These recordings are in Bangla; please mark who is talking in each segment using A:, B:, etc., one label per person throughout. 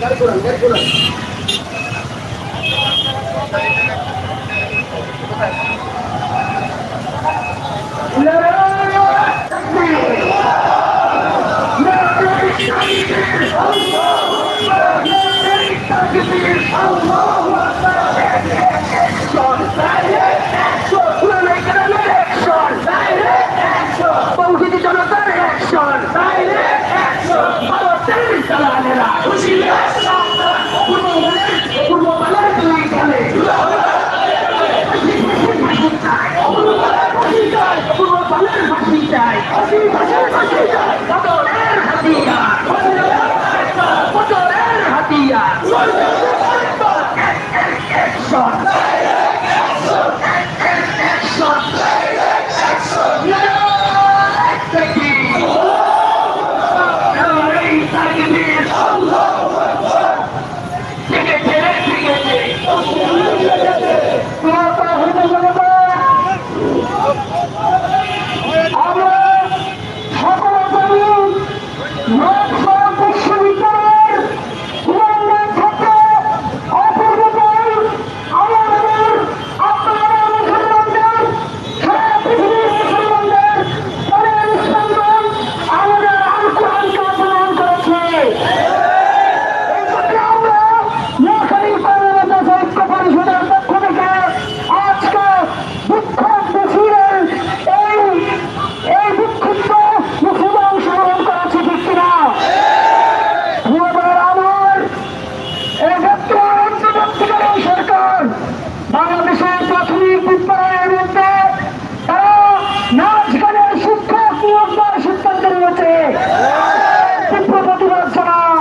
A: calculan, calculan. الله أكبر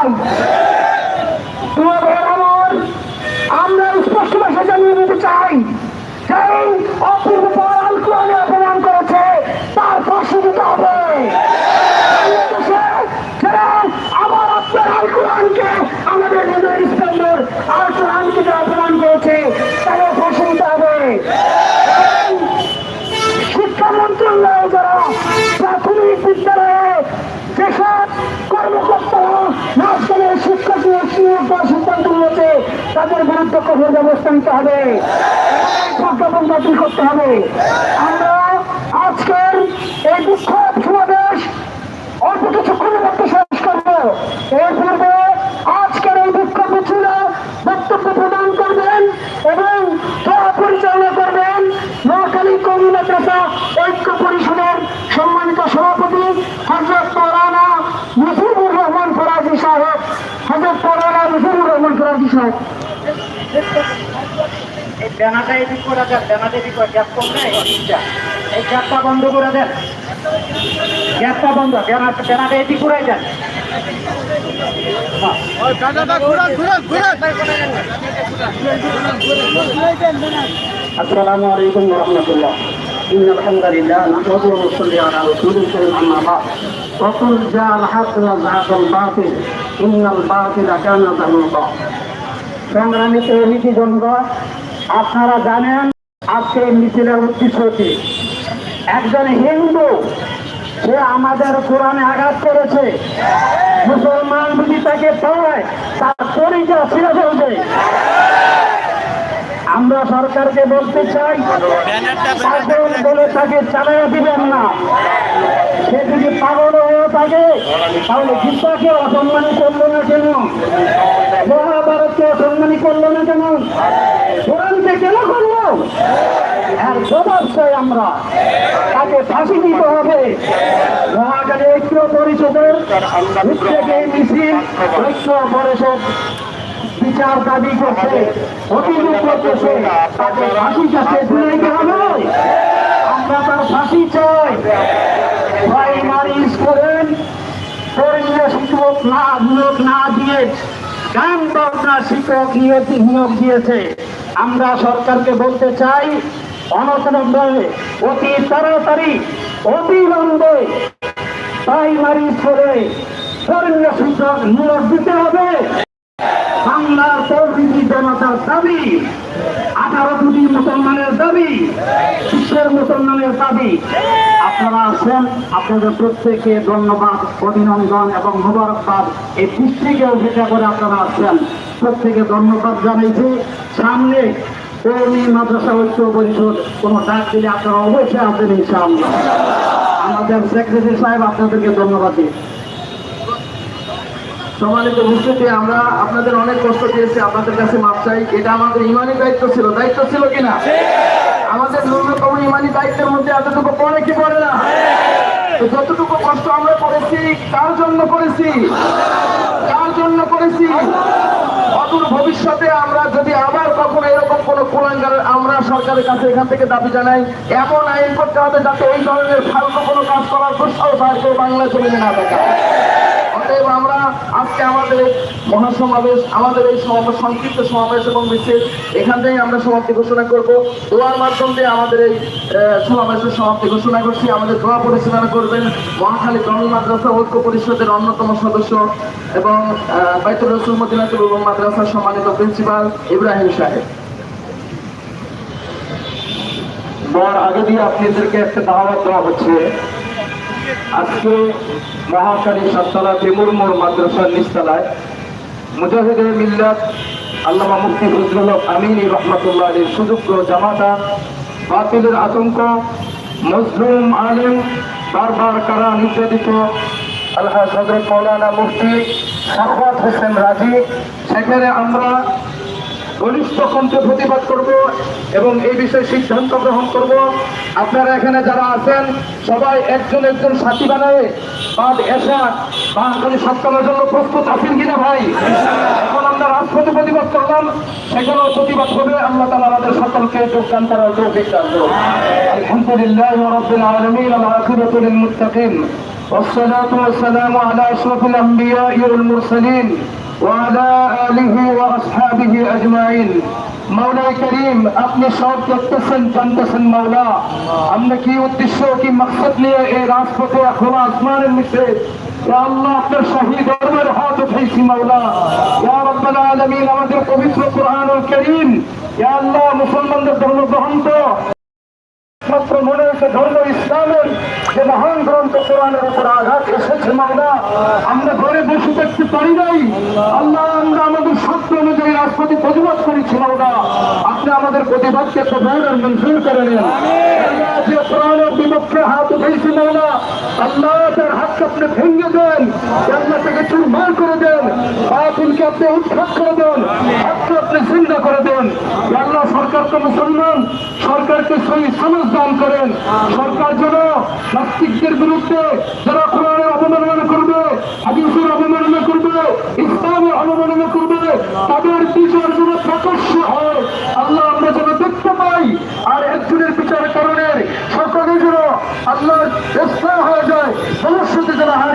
A: come. বিরুদ্ধে কঠোর ব্যবস্থা নিতে হবে। প্রজ্ঞাপন বাতিল করতে হবে। আমরা আজকের এই বিক্ষোভ সমাবেশ অল্প কিছুক্ষণের মধ্যে শেষ করব। এর পূর্বে আজকের এই বিক্ষোভ মিছিল বক্তব্য প্রদান করবেন এবং সভা পরিচালনা করবেন নোয়াখালী কৌমি মাদ্রাসা ঐক্য পরিষদের সম্মানিত সভাপতি হজরত মৌলানা মুজিবুর রহমান ফরাজি সাহেব। হজরত মৌলানা মুজিবুর রহমান ফরাজি সাহেব।
B: এই ব্যানারটা এদিক করে দেন ব্যানারটা এদিক করে গ্যাপ করবে এই গ্যাপটা বন্ধ করে দেন গ্যাপটা বন্ধ ব্যানার ব্যানারটা এদিক করে দেন
A: السلام عليكم ورحمة الله إن الحمد لله نحمده ونصلي على رسوله الكريم أما بعد وقل جاء الحق وزهق الباطل إن الباطل كان زهوقا সংগ্রামী জন্য আপনারা জানেন আজকে মিছিলের উদ্দেশ্য কি একজন হিন্দু, সে আমাদের কোরআনে আঘাত করেছে। মুসলমান যদি তাকে পায়, তার পরিচয় ছিঁড়ে ফেলবে। আমরা সরকারকে বলতে চাই বলে তাকে চালাইয়া দিবেন না। সে যদি পাগল হয়ে থাকে, তাহলে গীতাকে অসম্মানী করল না কেন মহাভারতকে অসম্মানী করল না কেন কোরআনকে কেন করল আর চাই আমরা তাকে ফাঁসি দিতে হবে। মহাকালী পরিষদের মিছিল পরিষদ বিচার দাবি করছে। অভিযোগ করতেছে তাকে ফাঁসি কাছে ঝুলাইতে হবে। আমরা তার ফাঁসি চাই। প্রাইমারি স্কুলের পরিবেশ শিক্ষক না নিয়োগ না দিয়ে গান বাজনা শিক্ষক নিয়োগ নিয়োগ দিয়েছে। আমরা সরকারকে বলতে চাই অনতনভাবে অতি তাড়াতাড়ি অবিলম্বে প্রাইমারি স্কুলে ধর্মীয় নিয়োগ দিতে হবে।
C: বাংলার প্রকৃতি জনতার দাবি, আঠারো কোটি মুসলমানের দাবি বিশ্বের মুসলমানের দাবি। আপনারা আছেন আপনাদের প্রত্যেকে ধন্যবাদ, অভিনন্দন এবং মোবারকবাদ। এই দৃষ্টিকে উপেক্ষা করে আপনারা আছেন প্রত্যেকে ধন্যবাদ জানাইছি। সামনে কর্মী মাদ্রাসা ঐক্য পরিষদ, কোনো ডাক দিলে আপনারা অবশ্যই আছেন ইনশাআল্লাহ। আমাদের সেক্রেটারি সাহেব আপনাদেরকে ধন্যবাদ দিই
D: সম্মানিত উপস্থিতি আমরা আপনাদের অনেক কষ্ট দিয়েছি আপনাদের কাছে মাপ চাই। এটা আমাদের ইমানি দায়িত্ব ছিল। দায়িত্ব ছিল কিনা? আমাদের ন্যূনতম ইমানি দায়িত্বের মধ্যে এতটুকু পড়ে কি পড়ে না? যতটুকু কষ্ট আমরা করেছি কার জন্য করেছি। কার জন্য করেছি। অদূর ভবিষ্যতে আমরা যদি আবার কখনো এরকম কোন কুলাঙ্গার আমরা সরকারের কাছে এখান থেকে দাবি জানাই, এমন আইন করতে হবে যাতে এই ধরনের ফালতু কোনো কাজ করার দুঃসাহস আর বাংলা জমিনে না দেখায় অতএব আমরা আজকে আমাদের মহাসমাবেশ, আমাদের এই সমাবেশ, সংক্ষিপ্ত সমাবেশ এবং মিছিল, এখান থেকেই আমরা সমাপ্তি ঘোষণা করব। দোয়ার মাধ্যম দিয়ে আমাদের এই সমাবেশের সমাপ্তি ঘোষণা করছি। আমাদের দোয়া পরিচালনা করবেন মহাখালী কমি মাদ্রাসা ঐক্য পরিষদের অন্যতম সদস্য এবং বাইতুল রসুল মদিনাতুল উলুম মাদ্রাসার সম্মানিত প্রিন্সিপাল ইব্রাহিম সাহেব।
C: আগে দিয়ে আপনাদেরকে একটা দাওয়াত দেওয়া হচ্ছে। আজকে মহাকালী সাততলা তেমুরমোর মাদ্রাসার নিস্তালায় মুজাহিদের মিল্লাত আল্লামা মুফতি ফজলুল আমিনী রহমতুল্লাহ আলীর সুযোগ্য জামাতা, বাতিলের আতঙ্ক, মজলুম আলেম, বারবার কারা নির্যাতিত? আলহাজ হজরত মৌলানা মুফতি সাখাত হোসেন রাজি। সেখানে আমরা ঘনিষ্ঠ কণ্ঠে প্রতিবাদ করব এবং এই বিষয়ে সিদ্ধান্ত গ্রহণ করব। আপনারা এখানে যারা আছেন, সবাই একজন একজন সাথী বানায় বাদ এসা বা খালি জন্য প্রস্তুত আছেন কিনা ভাই? এখন আমরা রাজপথে প্রতিবাদ করলাম, সেখানেও প্রতিবাদ হবে। আল্লাহ তালা আমাদের সকলকে যোগদান করার করুন। আলহামদুলিল্লাহ রব্বিল আলামিন। আল আখিরাতু লিল মুত্তাকিন والصلاة والسلام على أشرف الأنبياء والمرسلين وعلى آله وأصحابه أجمعين মাওলা করিম আপনি সব দেখতেছেন জানতেছেন মাওলা আমরা কি উদ্দেশ্য কি মকসদ নিয়ে এই রাজপথে খোলা আসমানের নিচে ইয়া আল্লাহ আপনার শাহী দরবার হাত উঠাইছি মাওলা ইয়া রাব্বাল আলামিন আমাদের পবিত্র কোরআনুল করিম ইয়া আল্লাহ মুসলমানদের ধর্ম গ্রহণ তো মাত্র মনে হচ্ছে ধর্ম ইসলামের যে মহান গ্রন্থ কোরআনের উপর আঘাত এসেছে মামলা আমরা ঘরে বসে দেখতে পারি নাই। আল্লাহ, আমরা আমাদের সত্য অনুযায়ী রাষ্ট্রপতি প্রতিবাদ করেছি মামলা আপনি আমাদের প্রতিবাদকে কবর আর মঞ্জুর করে নেন। যে কোরআনের বিপক্ষে হাত উঠেছি মামলা আল্লাহ তার হাতকে আপনি ভেঙে দেন আল্লাহ থেকে চুরমার করে দেন, বাতিলকে আপনি উৎখাত করে দেন, হাতকে আপনি জিন্দা করে দেন। আল্লাহ সরকার তো মুসলমান, সরকারকে সহি সমাজ দান করেন। সরকার যেন নাস্তিকদের বিরুদ্ধে যারা কোরআনের অবমাননা করবে, হাদিসের অবমাননা করবে, ইসলামের অবমাননা করবে, তাদের বিচার যেন প্রকাশ্য হয় আল্লাহ আমরা যেন দেখতে পাই আর একজনের বিচার কারণে সকলে যেন আল্লাহ ইসলাম হয়ে যায় ভবিষ্যতে যেন আর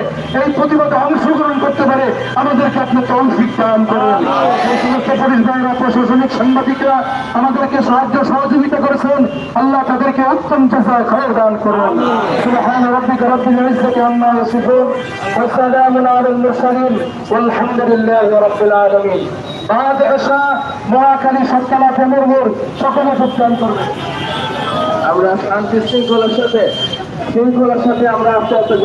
C: এই প্রতিবাদে অংশগ্রহণ করতে পারে, আমাদেরকে আপনি তৌফিক দান করেন। এই সমস্ত পুলিশ বাহিনীরা, প্রশাসনিক সাংবাদিকরা আমাদেরকে সাহায্য সহযোগিতা করেছেন। আল্লাহ তাদেরকে উত্তম চেষ্টা খবর দান করুন। সুবহান আম্মা ইয়াসিফুন, ওয়া সালামুন আলাল মুরসালিন, ওয়ালহামদুলিল্লাহি রাব্বিল আলামিন। বাদ এসা মহাকালী সত্তলা ফেমুরমুর সকলে যোগদান করবে
D: আমরা শান্তি শৃঙ্খলার সাথে
C: শৃঙ্খলার সাথে আমরা আস্তে আস্তে